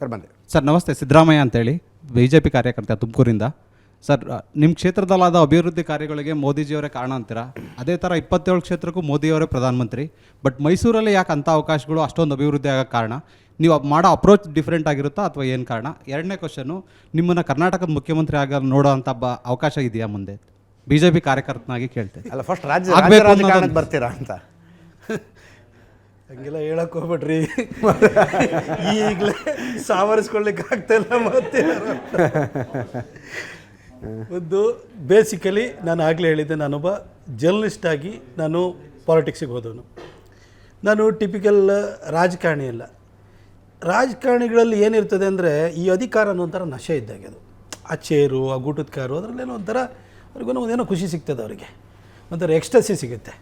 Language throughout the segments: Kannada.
ಸರ್ ಬನ್ನಿ. ಸರ್ ನಮಸ್ತೆ ಸಿದ್ದರಾಮಯ್ಯ ಅಂತೇಳಿ ಬಿ ಜೆ ಪಿ ಕಾರ್ಯಕರ್ತ ತುಮಕೂರಿಂದ. ಸರ್ ನಿಮ್ಮ ಕ್ಷೇತ್ರದಲ್ಲಾದ ಅಭಿವೃದ್ಧಿ ಕಾರ್ಯಗಳಿಗೆ ಮೋದಿಜಿಯವರೇ ಕಾರಣ ಅಂತೀರಾ? ಅದೇ ಥರ ಇಪ್ಪತ್ತೇಳು ಕ್ಷೇತ್ರಕ್ಕೂ ಮೋದಿಯವರೇ ಪ್ರಧಾನಮಂತ್ರಿ. ಬಟ್ ಮೈಸೂರಲ್ಲಿ ಯಾಕೆ ಅಂಥ ಅವಕಾಶಗಳು ಅಷ್ಟೊಂದು ಅಭಿವೃದ್ಧಿ ಆಗೋ ಕಾರಣ? ನೀವು ಮಾಡೋ ಅಪ್ರೋಚ್ ಡಿಫ್ರೆಂಟ್ ಆಗಿರುತ್ತಾ ಅಥವಾ ಏನು ಕಾರಣ? ಎರಡನೇ ಕ್ವಶನು ನಿಮ್ಮನ್ನು ಕರ್ನಾಟಕದ ಮುಖ್ಯಮಂತ್ರಿ ಆಗ ನೋಡೋ ಅಂಥ ಬ ಅವಕಾಶ ಇದೆಯಾ ಮುಂದೆ? ಬಿ ಜೆ ಪಿ ಕಾರ್ಯಕರ್ತನಾಗಿ ಕೇಳ್ತೇನೆ. ಅಲ್ಲ ಫಸ್ಟ್ ರಾಜ್ಯ ಬರ್ತೀರಾ ಅಂತ. ಹಂಗೆಲ್ಲ ಹೇಳಕ್ ಹೋಗ್ಬೇಡ್ರಿ. ಈಗಲೇ ಸಾವರಿಸ್ಕೊಳ್ಲಿಕ್ಕೆ ಆಗ್ತಾ ಮತ್ತೆ. ಒಂದು ಬೇಸಿಕಲಿ ನಾನು ಆಗಲೇ ಹೇಳಿದ್ದೆ, ನಾನೊಬ್ಬ ಜರ್ನಲಿಸ್ಟ್ ಆಗಿ ನಾನು ಪಾಲಿಟಿಕ್ಸಿಗೆ ಹೋದವನು. ನಾನು ಟಿಪಿಕಲ್ ರಾಜಕಾರಣಿ ಅಲ್ಲ. ರಾಜಕಾರಣಿಗಳಲ್ಲಿ ಏನಿರ್ತದೆ ಅಂದರೆ, ಈ ಅಧಿಕಾರ ಅನ್ನೋ ಒಂಥರ ನಶೆ ಇದ್ದಾಗೆ ಅದು. ಆ ಚೇರು ಆ ಗೂಟದ ಕಾರು ಅದರಲ್ಲೇನೋ ಒಂಥರ ಅವ್ರಿಗೂ ಒಂದೇನೋ ಖುಷಿ ಸಿಗ್ತದೆ ಅವರಿಗೆ. ಒಂಥರ ಎಕ್ಸ್ಟ್ರಸಿ ಸಿಗುತ್ತೆ.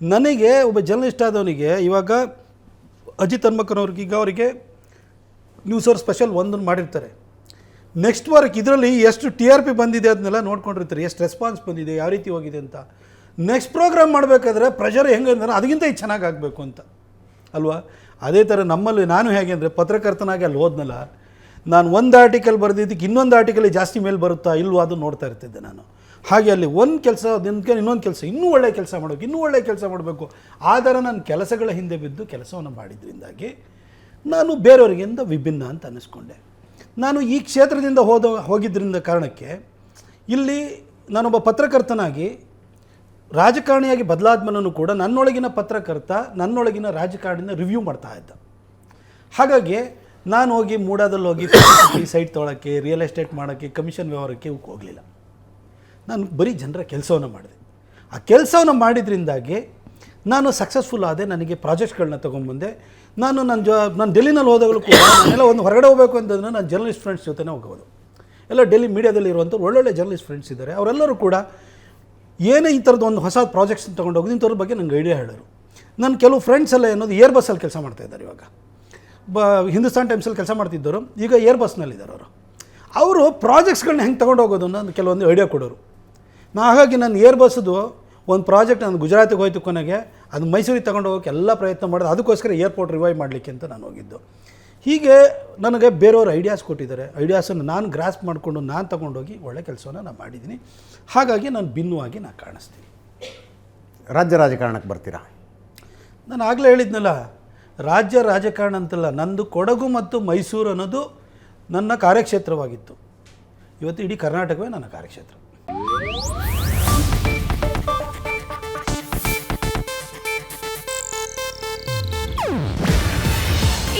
ನನಗೆ ಒಬ್ಬ ಜರ್ನಲಿಸ್ಟ್ ಆದವನಿಗೆ ಇವಾಗ ಅಜಿತ್ ಹನ್ಮಕ್ಕನವ್ರಿಗೆ ಈಗ ಅವರಿಗೆ ನ್ಯೂಸ್ ಅವ್ರು ಸ್ಪೆಷಲ್ ಒಂದನ್ನು ಮಾಡಿರ್ತಾರೆ. ನೆಕ್ಸ್ಟ್ ವರ್ಕ್ ಇದರಲ್ಲಿ ಎಷ್ಟು ಟಿ ಆರ್ ಪಿ ಬಂದಿದೆ ಅದನ್ನೆಲ್ಲ ನೋಡ್ಕೊಂಡಿರ್ತಾರೆ. ಎಷ್ಟು ರೆಸ್ಪಾನ್ಸ್ ಬಂದಿದೆ, ಯಾವ ರೀತಿ ಹೋಗಿದೆ ಅಂತ. ನೆಕ್ಸ್ಟ್ ಪ್ರೋಗ್ರಾಮ್ ಮಾಡಬೇಕಾದ್ರೆ ಪ್ರೆಷರ್ ಹೆಂಗೆ ಅಂದ್ರೆ ಅದಕ್ಕಿಂತ ಇದು ಚೆನ್ನಾಗಿ ಆಗಬೇಕು ಅಂತ. ಅಲ್ವಾ? ಅದೇ ಥರ ನಮ್ಮಲ್ಲಿ ನಾನು ಹೇಗೆ ಅಂದರೆ ಪತ್ರಕರ್ತನಾಗಿ ಅಲ್ಲಿ ಹೋದ್ನಲ್ಲ, ನಾನು ಒಂದು ಆರ್ಟಿಕಲ್ ಬರೆದಿದ್ದಕ್ಕೆ ಇನ್ನೊಂದು ಆರ್ಟಿಕಲ್ ಜಾಸ್ತಿ ಮೇಲೆ ಬರುತ್ತಾ ಇಲ್ವಾ ಅದು ನೋಡ್ತಾ ಇರ್ತಿದ್ದೆ ನಾನು. ಹಾಗೆ ಅಲ್ಲಿ ಒಂದು ಕೆಲಸ ಅದಕ್ಕೆ ಇನ್ನೊಂದು ಕೆಲಸ, ಇನ್ನೂ ಒಳ್ಳೆಯ ಕೆಲಸ ಮಾಡಬೇಕು, ಇನ್ನೂ ಒಳ್ಳೆಯ ಕೆಲಸ ಮಾಡಬೇಕು. ಆದರೆ ನನ್ನ ನಾನು ಕೆಲಸಗಳ ಹಿಂದೆ ಬಿದ್ದು ಕೆಲಸವನ್ನು ಮಾಡಿದ್ರಿಂದಾಗಿ ನಾನು ಬೇರೆಯವರಿಗಿಂತ ವಿಭಿನ್ನ ಅಂತ ಅನ್ನಿಸ್ಕೊಂಡೆ. ನಾನು ಈ ಕ್ಷೇತ್ರದಿಂದ ಹೋದ ಹೋಗಿದ್ದರಿಂದ ಕಾರಣಕ್ಕೆ ಇಲ್ಲಿ ನಾನೊಬ್ಬ ಪತ್ರಕರ್ತನಾಗಿ ರಾಜಕಾರಣಿಯಾಗಿ ಬದಲಾದ್ಮೇಲೂ ಕೂಡ ನನ್ನೊಳಗಿನ ಪತ್ರಕರ್ತ, ನನ್ನೊಳಗಿನ ರಾಜಕಾರಣಿನ ರಿವ್ಯೂ ಮಾಡ್ತಾ ಇದ್ದ. ಹಾಗಾಗಿ ನಾನು ಹೋಗಿ ಮೂಡಾದಲ್ಲಿ ಹೋಗಿ ಸೈಟ್ ತೊಗೊಳಕ್ಕೆ ರಿಯಲ್ ಎಸ್ಟೇಟ್ ಮಾಡೋಕ್ಕೆ ಕಮಿಷನ್ ವ್ಯವಹಾರಕ್ಕೆ ಹೋಗಲಿಲ್ಲ. ನಾನು ಬರೀ ಜನರ ಕೆಲಸವನ್ನು ಮಾಡಿದೆ. ಆ ಕೆಲಸವನ್ನು ಮಾಡಿದ್ರಿಂದಾಗಿ ನಾನು ಸಕ್ಸಸ್ಫುಲ್ ಆದೆ, ನನಗೆ ಪ್ರಾಜೆಕ್ಟ್ಗಳನ್ನ ತೊಗೊಂಬಂದೆ ನಾನು ನನ್ನ ಜ, ನಾನು ಡೆಲ್ಲಿನಲ್ಲಿ ಹೋದಾಗಲೂ ಕೂಡ ನಾನೆಲ್ಲ ಒಂದು ಹೊರಗಡೆ ಹೋಗಬೇಕು ಅಂತಂದ್ರೆ ನಾನು ಜರ್ನಲಿಸ್ಟ್ ಫ್ರೆಂಡ್ಸ್ ಜೊತೆನೇ ಹೋಗೋದು. ಎಲ್ಲ ಡೆಲ್ಲಿ ಮೀಡಿಯಾದಲ್ಲಿ ಇರುವಂಥ ಒಳ್ಳೊಳ್ಳೆ ಜರ್ನಲಿಸ್ಟ್ ಫ್ರೆಂಡ್ಸ್ ಇದ್ದಾರೆ. ಅವರೆಲ್ಲರೂ ಕೂಡ ಏನೇ ಈ ಥರದ್ದು ಒಂದು ಹೊಸ ಪ್ರಾಜೆಕ್ಟ್ಸ್ ತೊಗೊಂಡು ಹೋಗೋದು ಇಂಥವ್ರ ಬಗ್ಗೆ ನಂಗೆ ಐಡಿಯಾ ಹೇಳೋರು ನನ್ನ ಕೆಲವು ಫ್ರೆಂಡ್ಸ್ ಎಲ್ಲ ಏನೋದು ಏರ್ ಬಸ್ಸಲ್ಲಿ ಕೆಲಸ ಮಾಡ್ತಾ ಇದ್ದಾರೆ ಇವಾಗ. ಬ, ಹಿಂದೂಸ್ತಾನ್ ಟೈಮ್ಸಲ್ಲಿ ಕೆಲಸ ಮಾಡ್ತಿದ್ದರು. ಈಗ ಏರ್ ಬಸ್ನಲ್ಲಿದ್ದಾರೆ ಅವರು. ಅವರು ಪ್ರಾಜೆಕ್ಟ್ಸ್ಗಳನ್ನ ಹೆಂಗೆ ತೊಗೊಂಡು ಹೋಗೋದು ಅನ್ನೋ ಕೆಲವೊಂದು ಐಡಿಯಾ ಕೊಡೋರು. ನಾ ಹಾಗಾಗಿ ನಾನು ಏರ್ ಬಸ್ದು ಒಂದು ಪ್ರಾಜೆಕ್ಟ್ ನಾನು ಗುಜರಾತಿಗೆ ಹೋಯ್ತು ಕೊನೆಗೆ ಅದು ಮೈಸೂರಿಗೆ ತಗೊಂಡು ಹೋಗೋಕ್ಕೆ ಎಲ್ಲ ಪ್ರಯತ್ನ ಮಾಡಿದೆ. ಅದಕ್ಕೋಸ್ಕರ ಏರ್ಪೋರ್ಟ್ ರಿವೈವ್ ಮಾಡಲಿಕ್ಕೆ ಅಂತ ನಾನು ಹೋಗಿದ್ದು. ಹೀಗೆ ನನಗೆ ಬೇರೆಯವರು ಐಡಿಯಾಸ್ ಕೊಟ್ಟಿದ್ದಾರೆ. ಐಡಿಯಾಸನ್ನು ನಾನು ಗ್ರಾಸ್ಪ್ ಮಾಡಿಕೊಂಡು ನಾನು ತಗೊಂಡೋಗಿ ಒಳ್ಳೆ ಕೆಲಸವನ್ನು ನಾನು ಮಾಡಿದ್ದೀನಿ. ಹಾಗಾಗಿ ನಾನು ಭಿನ್ನವಾಗಿ ನಾನು ಕಾಣಿಸ್ತೀನಿ. ರಾಜ್ಯ ರಾಜಕಾರಣಕ್ಕೆ ಬರ್ತೀರಾ? ನಾನು ಆಗಲೇ ಹೇಳಿದ್ನಲ್ಲ ರಾಜ್ಯ ರಾಜಕಾರಣ ಅಂತಲ್ಲ ನಂದು ಕೊಡಗು ಮತ್ತು ಮೈಸೂರು ಅನ್ನೋದು ನನ್ನ ಕಾರ್ಯಕ್ಷೇತ್ರವಾಗಿತ್ತು. ಇವತ್ತು ಇಡೀ ಕರ್ನಾಟಕವೇ ನನ್ನ ಕಾರ್ಯಕ್ಷೇತ್ರ.